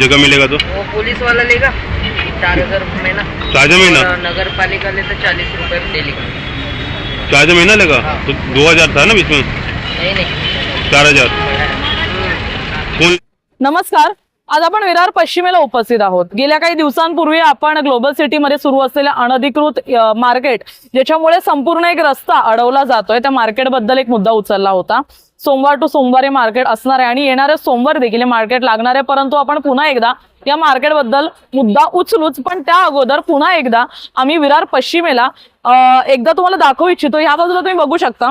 जगह मिलेगा तो? वो पुलिस वाला लेगा। चार हज़ार महीना चार्ज महीना नगर पालिका ले तो चालीस रूपए डेली का चार्ज महीना लेगा? हाँ। तो दो हज़ार था ना बीच में? नहीं नहीं। चार हज़ार। नमस्कार। आज आपण विरार पश्चिमेला उपस्थित आहोत. गेल्या काही दिवसांपूर्वी आपण ग्लोबल सिटीमध्ये सुरू असलेल्या अनधिकृत मार्केट ज्याच्यामुळे संपूर्ण एक रस्ता अडवला जातोय त्या मार्केटबद्दल एक मुद्दा उचलला होता. सोमवार टू सोमवारी मार्केट असणार आहे आणि येणारे सोमवार देखील मार्केट लागणार आहे परंतु आपण पुन्हा एकदा या मार्केटबद्दल मुद्दा उचलूच पण त्या अगोदर पुन्हा एकदा आम्ही विरार पश्चिमेला एकदा तुम्हाला दाखवू इच्छितो ह्या बाजूला तुम्ही बघू शकता.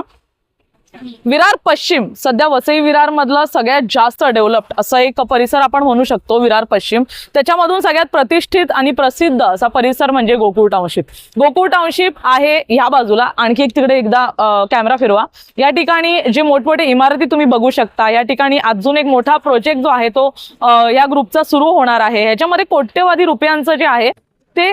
विरार पश्चिम सध्या वसई विरार मधला सगळ्यात जास्त डेव्हलप्ड असा एक परिसर आपण म्हणू शकतो विरार पश्चिम. त्याच्यामधून सगळ्यात प्रतिष्ठित आणि प्रसिद्ध असा परिसर म्हणजे गोकुळ टाउनशिप गोकुळ टाउनशिप आहे ह्या बाजूला. आणखी एक तिकडे एकदा कॅमेरा फिरवा. या ठिकाणी जे मोठमोठे इमारती तुम्ही बघू शकता या ठिकाणी अजून एक मोठा प्रोजेक्ट जो आहे तो या ग्रुपचा सुरू होणार आहे. ह्याच्यामध्ये कोट्यवधी रुपयांचं जे आहे ते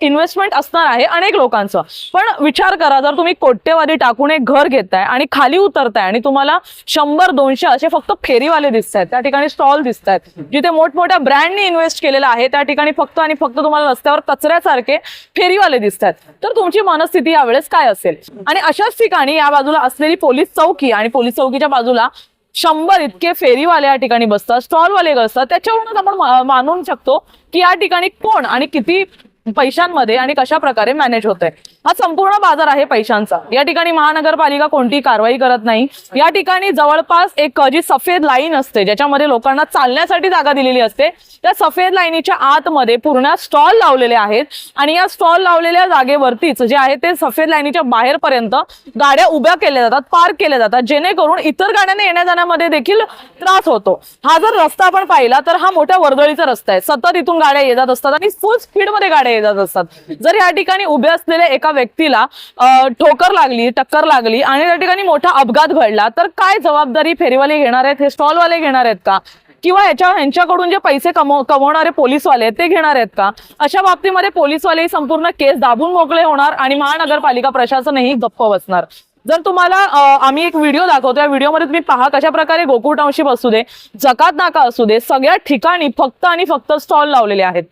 इन्व्हेस्टमेंट असणार आहे अनेक लोकांचं. पण विचार करा जर तुम्ही कोट्यवादी टाकून एक घर घेताय आणि खाली उतरताय आणि तुम्हाला शंभर दोनशे असे फक्त फेरीवाले दिसत आहेत त्या ठिकाणी स्टॉल दिसत आहेत जिथे मोठमोठ्या ब्रँडनी इन्व्हेस्ट केलेलं आहे त्या ठिकाणी फक्त आणि फक्त तुम्हाला रस्त्यावर कचऱ्यासारखे फेरीवाले दिसत आहेत तर तुमची मनस्थिती यावेळेस काय असेल? आणि अशाच ठिकाणी या बाजूला असलेली पोलीस चौकी आणि पोलीस चौकीच्या बाजूला शंभर इतके फेरीवाले या ठिकाणी बसतात स्टॉलवाले बसतात त्याच्यावरूनच आपण मानून शकतो की या ठिकाणी कोण आणि किती पैशांमध्ये आणि कशा प्रकारे मॅनेज होत आहे हा संपूर्ण बाजार आहे पैशांचा. या ठिकाणी महानगरपालिका कोणती कारवाई करत नाही. या ठिकाणी जवळपास एक जी सफेद लाईन असते ज्याच्यामध्ये लोकांना चालण्यासाठी जागा दिलेली असते त्या सफेद लाईनीच्या आतमध्ये पूर्ण स्टॉल लावलेले आहेत आणि या स्टॉल लावलेल्या जागेवरतीच जे आहे ते सफेद लाईनीच्या बाहेरपर्यंत गाड्या उभ्या केल्या जातात पार्क केल्या जातात जेणेकरून इतर गाड्यांना येण्या जाण्यामध्ये देखील त्रास होतो. हा जर रस्ता आपण पाहिला तर हा मोठ्या वर्दळीचा रस्ता आहे. सतत इथून गाड्या येतात असतात आणि फुल स्पीडमध्ये गाड्या गाड्या असतात. जर या ठिकाणी उभे असलेल्या एका व्यक्तीला ठोकर लागली टक्कर लागली आणि त्या ठिकाणी मोठा अपघात घडला तर काय जबाबदारी फेरीवाले घेणार आहेत? हे स्टॉलवाले घेणार आहेत का? किंवा याच्या ह्यांच्याकडून जे पैसे कमव कमवणारे पोलीसवाले आहेत ते घेणार आहेत का? अशा बाबतीमध्ये पोलीसवाले संपूर्ण केस दाबून मोकळे होणार आणि महानगरपालिका प्रशासनही गप्प बसणार. जर तुम्हाला आम्ही एक व्हिडिओ दाखवतो या व्हिडिओमध्ये तुम्ही पहा कशा प्रकारे गोकुळ टाउनशिप असू दे जकात नाका असू दे सगळ्या ठिकाणी फक्त आणि फक्त स्टॉल लावलेले आहेत.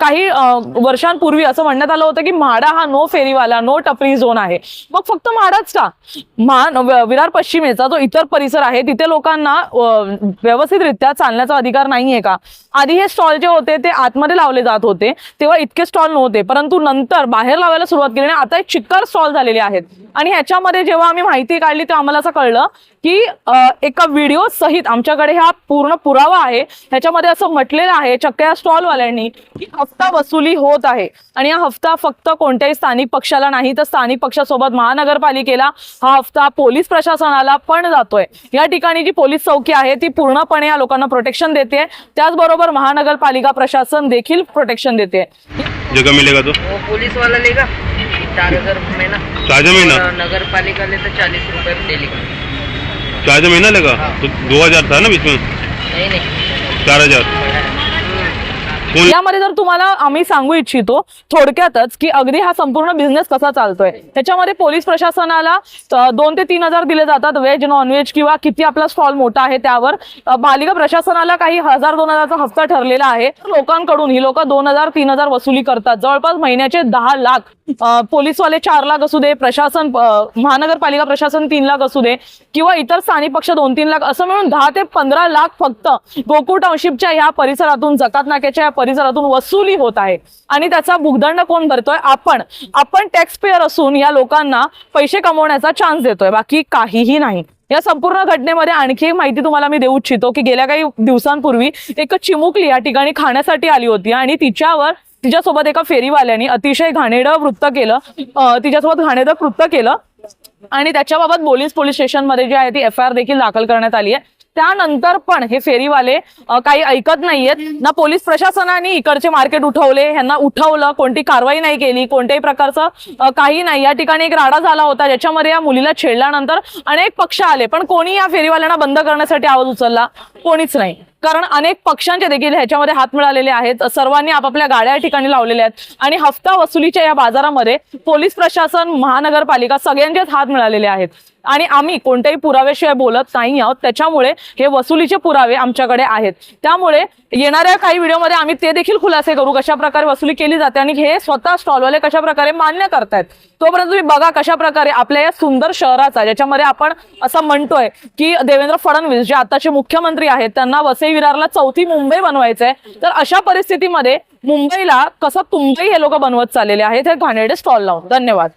काही वर्षांपूर्वी असं म्हणण्यात आलं होतं की म्हाडा हा नो फेरीवाला नो टपरी झोन आहे. मग फक्त म्हाडाच का? महान विरार पश्चिमेचा जो इतर परिसर आहे तिथे लोकांना व्यवस्थितरित्या चालण्याचा अधिकार नाहीये का? आधी हे स्टॉल जे होते ते आतमध्ये लावले जात होते तेव्हा इतके स्टॉल नव्हते परंतु नंतर बाहेर लावायला सुरुवात केली आणि आता एक चिक्कर स्टॉल झालेले आहेत. आणि ह्याच्यामध्ये जेव्हा आम्ही माहिती काढली तेव्हा आम्हाला असं कळलं की एका व्हिडिओ सहित आमच्याकडे हा पूर्ण पुरावा आहे. ह्याच्यामध्ये असं म्हटलेलं आहे चक्क या स्टॉलवाल्यांनी की हफ्ता वसुली होत आहे. आणि हा हफ्ता फक्त कोणत्याही स्थानिक पक्षाला नाही तर स्थानिक पक्षासोबत महानगरपालिकेला हा हफ्ता पोलीस प्रशासनाला पण जातोय. या ठिकाणी जी पोलीस चौकी आहे ती पूर्णपणे या लोकांना प्रोटेक्शन देते. त्याचबरोबर महानगरपालिका प्रशासन देखील प्रोटेक्शन देते. जगह मिलेगा तो? वो पुलिस वाला लेगा. चार हजार महीना. चार्ज महीना? और नगर पालिका ले तो चालीस रुपये डेली का महीना लगा? तो दो हजार था ना बीच में नहीं नहीं. चार हजार. यामध्ये जर तुम्हाला आम्ही सांगू इच्छितो थोडक्यातच की अगदी हा संपूर्ण बिझनेस कसा चालतोय. त्याच्यामध्ये पोलीस प्रशासनाला दोन ते तीन हजार दिले जातात व्हेज नॉन व्हेज किंवा किती आपला स्टॉल मोठा आहे त्यावर. पालिका प्रशासनाला काही हजार दोन हजारचा हप्ता ठरलेला आहे. लोकांकडून ही लोक दोन हजार तीन हजार वसुली करतात. जवळपास महिन्याचे दहा लाख पोलीसवाले चार लाख असू दे प्रशासन महानगरपालिका प्रशासन तीन लाख असू दे किंवा इतर स्थानिक पक्ष दोन तीन लाख असं मिळून दहा ते पंधरा लाख फक्त गोकुळ टाउनशिपच्या ह्या परिसरातून जकात नाक्याच्या या परिसरातून वसुली होत आहे. आणि त्याचा भुगदंड कोण भरतोय? आपण. आपण टॅक्स पेअर असून या लोकांना पैसे कमवण्याचा चान्स देतोय बाकी काहीही नाही. या संपूर्ण घटनेमध्ये आणखी एक माहिती तुम्हाला मी देऊ इच्छितो की गेल्या काही दिवसांपूर्वी एक चिमुकली या ठिकाणी खाण्यासाठी आली होती आणि तिच्यावर तिच्यासोबत एका फेरीवाल्याने अतिशय घाणेरडं वृत्त केलं. तिच्यासोबत घाणेरडं कृत्य केलं. आणि त्याच्याबाबत बोलीस पोलीस स्टेशनमध्ये जी आहे ती एफ आय आर देखील दाखल करण्यात आली आहे. त्यानंतर पण हे फेरीवाले काही ऐकत नाहीयेत. ना पोलीस प्रशासनाने इकडचे मार्केट उठवले. ह्यांना उठवलं. कोणती कारवाई नाही केली. कोणत्याही प्रकारचं काही नाही. या ठिकाणी एक राडा झाला होता. ज्याच्यामध्ये या मुलीला छेडल्यानंतर अनेक पक्ष आले. पण कोणी या फेरीवाल्यांना बंद करण्यासाठी आवाज उचलला? कोणीच नाही. कारण अनेक पक्षांचे देखील ह्याच्यामध्ये हात मिळालेले आहेत. सर्वांनी आपापल्या गाड्या ठिकाणी लावलेल्या आहेत. आणि हफ्ता वसुलीच्या या बाजारामध्ये पोलीस प्रशासन महानगरपालिका सगळ्यांचेच हात मिळालेले आहेत. आणि आम्ही कोणत्याही पुराव्याशिवाय बोलत नाही आहोत. त्याच्यामुळे हे वसुलीचे पुरावे आमच्याकडे आहेत. त्यामुळे येणाऱ्या काही व्हिडिओमध्ये आम्ही ते देखील खुलासे करू कशा प्रकारे वसुली केली जाते आणि हे स्वतः स्टॉलवाले कशा प्रकारे मान्य करतायत. तोपर्यंत तुम्ही बघा कशा प्रकारे आपल्या या सुंदर शहराचा ज्याच्यामध्ये आपण असं म्हणतोय की देवेंद्र फडणवीस जे आताचे मुख्यमंत्री आहेत त्यांना वसई विरारला चौथी मुंबई बनवायचंय. तर अशा परिस्थितीमध्ये मुंबईला कसं तुंबई हे लोक बनवत चाललेले आहेत हे घाणेरडे स्टॉल लावून. धन्यवाद.